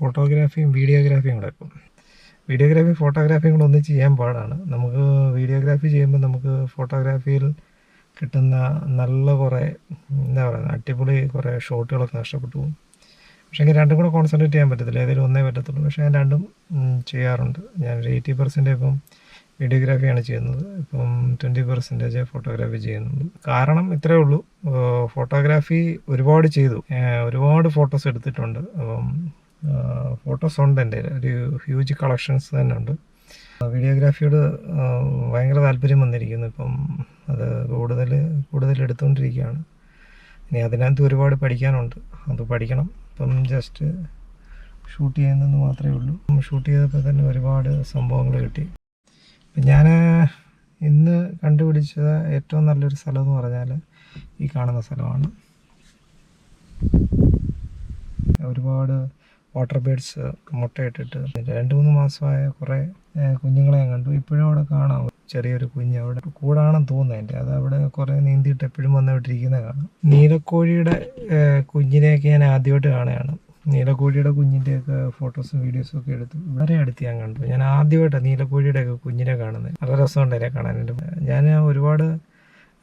ഫോട്ടോഗ്രാഫിയും വീഡിയോഗ്രാഫിയും കൂടെ ഇപ്പം. വീഡിയോഗ്രാഫി ഫോട്ടോഗ്രാഫിയും കൂടെ ഒന്നിച്ച് ചെയ്യാൻ പാടാണ്. നമുക്ക് വീഡിയോഗ്രാഫി ചെയ്യുമ്പോൾ നമുക്ക് ഫോട്ടോഗ്രാഫിയിൽ കിട്ടുന്ന നല്ല കുറേ എന്താ പറയുക അടിപൊളി കുറേ ഷോട്ടുകളൊക്കെ നഷ്ടപ്പെട്ടു പോകും. പക്ഷേ എനിക്ക് രണ്ടും കൂടെ കോൺസെൻട്രേറ്റ് ചെയ്യാൻ പറ്റത്തില്ല. ഏതെങ്കിലും ഒന്നേ പറ്റത്തുള്ളൂ. പക്ഷേ ഞാൻ രണ്ടും ചെയ്യാറുണ്ട്. ഞാനൊരു എയ്റ്റി പെർസെന്റ് ഇപ്പം വീഡിയോഗ്രാഫിയാണ് ചെയ്യുന്നത്. ഇപ്പം ട്വന്റി പെർസെന്റേജ് ഫോട്ടോഗ്രാഫി ചെയ്യുന്നുണ്ട്. കാരണം ഇത്രയേ ഉള്ളൂ. ഫോട്ടോഗ്രാഫി ഒരുപാട് ചെയ്തു. ഒരുപാട് ഫോട്ടോസ് എടുത്തിട്ടുണ്ട്. അപ്പം ഫോട്ടോസ് ഉണ്ട് എന്റെ ഒരു ഹ്യൂജ് കളക്ഷൻസ് തന്നെ ഉണ്ട്. വീഡിയോഗ്രാഫിയോട് ഭയങ്കര താല്പര്യം വന്നിരിക്കുന്നു. ഇപ്പം അത് കൂടുതൽ കൂടുതൽ എടുത്തുകൊണ്ടിരിക്കുകയാണ് ഇനി അതിനകത്ത് ഒരുപാട് പഠിക്കാനുണ്ട്. അത് പഠിക്കണം. ഇപ്പം ജസ്റ്റ് ഷൂട്ട് ചെയ്യുന്നതെന്ന് മാത്രമേ ഉള്ളൂ. ഷൂട്ട് ചെയ്തപ്പോൾ തന്നെ ഒരുപാട് സംഭവങ്ങൾ കിട്ടി. ഇപ്പം ഞാൻ ഇന്ന് കണ്ടുപിടിച്ച ഏറ്റവും നല്ലൊരു സ്ഥലം എന്ന് പറഞ്ഞാൽ ഈ കാണുന്ന സ്ഥലമാണ്. ഒരുപാട് വാട്ടർ ബേഡ്സ് മുട്ടയിട്ടിട്ട് രണ്ട് മൂന്ന് മാസമായ കുറേ കുഞ്ഞുങ്ങളെ കണ്ടു. ഇപ്പോഴും അവിടെ കാണാം. ചെറിയൊരു കുഞ്ഞ് അവിടെ കൂടാണെന്ന് തോന്നുന്നു എന്റെ. അത് അവിടെ കുറേ നീന്തിയിട്ട് എപ്പോഴും വന്നുകൊണ്ടിരിക്കുന്നത് കാണാം. നീലക്കോഴിയുടെ കുഞ്ഞിനെയൊക്കെ ഞാൻ ആദ്യമായിട്ട് കാണുകയാണ്. നീലക്കോഴിയുടെ കുഞ്ഞിന്റെയൊക്കെ ഫോട്ടോസും വീഡിയോസും ഒക്കെ എടുത്തു വളരെ അടുത്ത് ഞാൻ കണ്ടു. ഞാൻ ആദ്യമായിട്ടാണ് നീലക്കോഴിയുടെ ഒക്കെ കുഞ്ഞിനെ കാണുന്നത്. നല്ല രസമുണ്ട് അതിനെ കാണാൻ. ഞാൻ ഒരുപാട്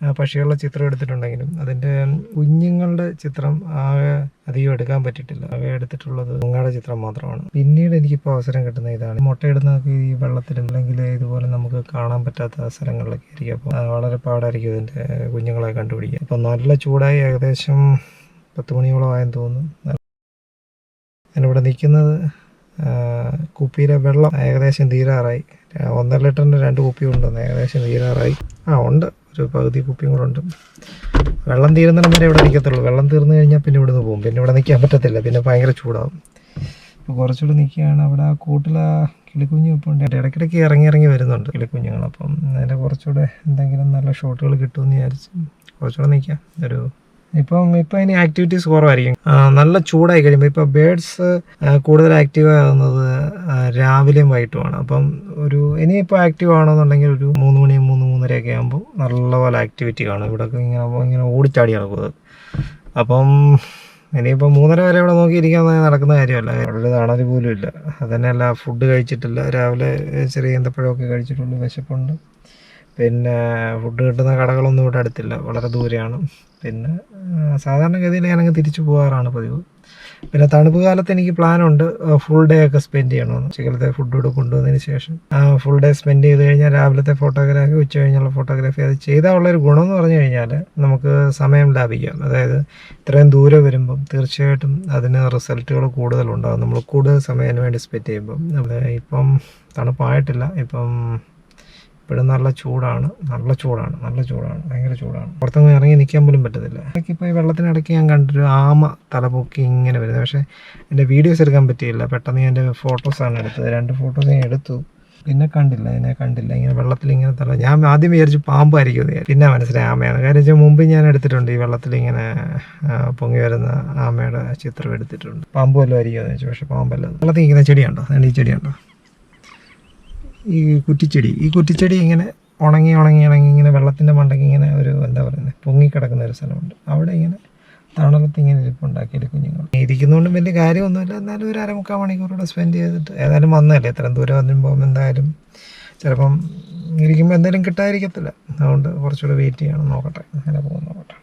പക്ഷികളുടെ ചിത്രം എടുത്തിട്ടുണ്ടെങ്കിലും അതിന്റെ കുഞ്ഞുങ്ങളുടെ ചിത്രം ആകെ അധികം എടുക്കാൻ പറ്റിയിട്ടില്ല. ആകെ എടുത്തിട്ടുള്ളത് മുങ്ങാടെ ചിത്രം മാത്രമാണ്. പിന്നീട് എനിക്കിപ്പോൾ അവസരം കിട്ടുന്ന ഇതാണ്. മുട്ടയിടുന്നതൊക്കെ ഈ വെള്ളത്തിലും അല്ലെങ്കിൽ ഇതുപോലെ നമുക്ക് കാണാൻ പറ്റാത്ത സ്ഥലങ്ങളിലൊക്കെ ആയിരിക്കും. അപ്പോൾ വളരെ പാടായിരിക്കും ഇതിന്റെ കുഞ്ഞുങ്ങളെ കണ്ടുപിടിക്കുക ഇപ്പം നല്ല ചൂടായി ഏകദേശം പത്ത് മണിയോളം ആയെന്ന് തോന്നുന്നു. ഞാനിവിടെ നിൽക്കുന്നത് കുപ്പിയിലെ വെള്ളം ഏകദേശം തീരാറായി. ഒന്നര ലിറ്ററിന്റെ രണ്ട് കുപ്പി ഉണ്ടെന്ന് ഏകദേശം തീരാറായി. ആ ഉണ്ട്. ഒരു പകുതി കുപ്പിയും വെള്ളം തീരുന്നിടം വരെ ഇവിടെ നിൽക്കത്തുള്ളൂ. വെള്ളം തീർന്നു കഴിഞ്ഞാൽ പിന്നെ ഇവിടുന്ന് പോകും. പിന്നെ ഇവിടെ നിൽക്കാൻ പറ്റത്തില്ല. പിന്നെ ഭയങ്കര ചൂടാവും. ഇപ്പോൾ കുറച്ചുകൂടെ നിൽക്കുകയാണ്. അവിടെ ആ കൂട്ടിൽ ആ കിളിക്കുഞ്ഞ് ഇപ്പോൾ ഉണ്ട്. ഇടയ്ക്കിടയ്ക്ക് ഇറങ്ങി ഇറങ്ങി വരുന്നുണ്ട് കിളിക്കുഞ്ഞുങ്ങൾ. അപ്പം അതിന്റെ കുറച്ചുകൂടെ എന്തെങ്കിലും നല്ല ഷോട്ടുകൾ കിട്ടുമെന്ന് വിചാരിച്ച് കുറച്ചുകൂടെ നിൽക്കാം. ഒരു ഇപ്പം ഇപ്പം ഇനി ആക്ടിവിറ്റീസ് കുറവായിരിക്കും. നല്ല ചൂടായി കഴിയുമ്പോൾ ഇപ്പോൾ ബേഡ്സ് കൂടുതൽ ആക്റ്റീവ് ആകുന്നത് രാവിലെയും വൈകിട്ടുമാണ്. അപ്പം ഒരു ഇനിയിപ്പോൾ ആക്റ്റീവ് ആണെന്നുണ്ടെങ്കിൽ ഒരു മൂന്ന് മണി മൂന്ന് മൂന്നരയൊക്കെ ആകുമ്പോൾ നല്ലപോലെ ആക്ടിവിറ്റി കാണും. ഇവിടെ ഇങ്ങനെ ഇങ്ങനെ ഓടിച്ചാടി നടക്കുന്നത്. അപ്പം ഇനിയിപ്പോൾ മൂന്നര വരെ ഇവിടെ നോക്കിയിരിക്കാൻ നടക്കുന്ന കാര്യമല്ല. അവിടെ തണൽ പോലും ഇല്ല. അതന്നെയല്ല ഫുഡ് കഴിച്ചിട്ടില്ല. രാവിലെ ചെറിയ എന്തപ്പോഴൊക്കെ കഴിച്ചിട്ടുണ്ട് വിശപ്പുണ്ട്. പിന്നെ ഫുഡ് കിട്ടുന്ന കടകളൊന്നും ഇവിടെ അടുത്തില്ല. വളരെ ദൂരെയാണ്. പിന്നെ സാധാരണഗതിയിൽ ഞാനങ്ങ് തിരിച്ചു പോകാറാണ് പതിവ്. പിന്നെ തണുപ്പ് കാലത്ത് എനിക്ക് പ്ലാനുണ്ട് ഫുൾ ഡേ ഒക്കെ സ്പെൻഡ് ചെയ്യണമെന്ന്. ഉച്ചക്കലത്തെ ഫുഡ് ഇവിടെ കൊണ്ടുവന്നതിന് ശേഷം ഫുൾ ഡേ സ്പെൻഡ് ചെയ്ത് കഴിഞ്ഞാൽ രാവിലത്തെ ഫോട്ടോഗ്രാഫി ഉച്ച കഴിഞ്ഞുള്ള ഫോട്ടോഗ്രാഫി അത് ചെയ്താൽ ഉള്ളൊരു ഗുണം എന്ന് പറഞ്ഞു കഴിഞ്ഞാൽ നമുക്ക് സമയം ലാഭിക്കാം. അതായത് ഇത്രയും ദൂരെ വരുമ്പം തീർച്ചയായിട്ടും അതിന് റിസൾട്ടുകൾ കൂടുതലുണ്ടാകും നമ്മൾ കൂടുതൽ സമയം വേണ്ടി സ്പെൻഡ് ചെയ്യുമ്പം. ഇപ്പം തണുപ്പായിട്ടില്ല. ഇപ്പം ഇപ്പോഴും നല്ല ചൂടാണ്. നല്ല ചൂടാണ്. നല്ല ചൂടാണ്. ഭയങ്കര ചൂടാണ്. പുറത്തൊന്നും ഇറങ്ങി നിൽക്കാൻ പോലും പറ്റത്തില്ല. ഇടയ്ക്ക് ഇപ്പോൾ ഈ വെള്ളത്തിനിടയ്ക്ക് ഞാൻ കണ്ടൊരു ആമ തലപൊക്കി ഇങ്ങനെ വരുന്നത്. പക്ഷേ എന്റെ വീഡിയോസ് എടുക്കാൻ പറ്റിയില്ല. പെട്ടെന്ന് ഞാൻ എന്റെ ഫോട്ടോസാണ് എടുത്തത്. രണ്ട് ഫോട്ടോസ് ഞാൻ എടുത്തു. പിന്നെ കണ്ടില്ല. എന്നെ കണ്ടില്ല. ഇങ്ങനെ വെള്ളത്തിൽ ഇങ്ങനെ തല. ഞാൻ ആദ്യം വിചാരിച്ചു പാമ്പായിരിക്കും പിന്നെ മനസ്സിലായി ആമയാണ്. കാര്യം വെച്ചാൽ മുമ്പ് ഞാൻ എടുത്തിട്ടുണ്ട്. ഈ വെള്ളത്തിൽ ഇങ്ങനെ പൊങ്ങി വരുന്ന ആമയുടെ ചിത്രം എടുത്തിട്ടുണ്ട്. പാമ്പ് വല്ലതും ആയിരിക്കും എന്ന് വെച്ചു പക്ഷേ പാമ്പല്ല. വെള്ളത്തിൽ ഇങ്ങനെ ചെടിയുണ്ടോ? ഈ ചെടിയുണ്ടോ? ഈ കുറ്റിച്ചെടി ഈ കുറ്റിച്ചെടി ഇങ്ങനെ ഉണങ്ങി ഉണങ്ങി ഉണങ്ങി ഇങ്ങനെ വെള്ളത്തിന്റെ മണ്ടയ്ക്ക് ഇങ്ങനെ ഒരു എന്താ പറയുന്നത് പൊങ്ങിക്കിടക്കുന്ന ഒരു സ്ഥലമുണ്ട്. അവിടെ ഇങ്ങനെ തണലത്ത് ഇങ്ങനെ ഇരിപ്പുണ്ടാക്കിയിട്ട് കുഞ്ഞുങ്ങൾ ഇരിക്കുന്നതുകൊണ്ടും വലിയ കാര്യമൊന്നുമില്ല. എന്നാലും ഒരു അരമുക്കാൽ മണിക്കൂറോടെ സ്പെൻഡ് ചെയ്തിട്ട് ഏതായാലും വന്നതല്ലേ? ഇത്രയും ദൂരം വരുമ്പോൾ എന്തായാലും ചിലപ്പം ഇരിക്കുമ്പോൾ എന്തായാലും കിട്ടാതിരിക്കത്തില്ല. അതുകൊണ്ട് കുറച്ചുകൂടെ വെയിറ്റ് ചെയ്യണം നോക്കട്ടെ. അങ്ങനെ പോകും നോക്കട്ടെ.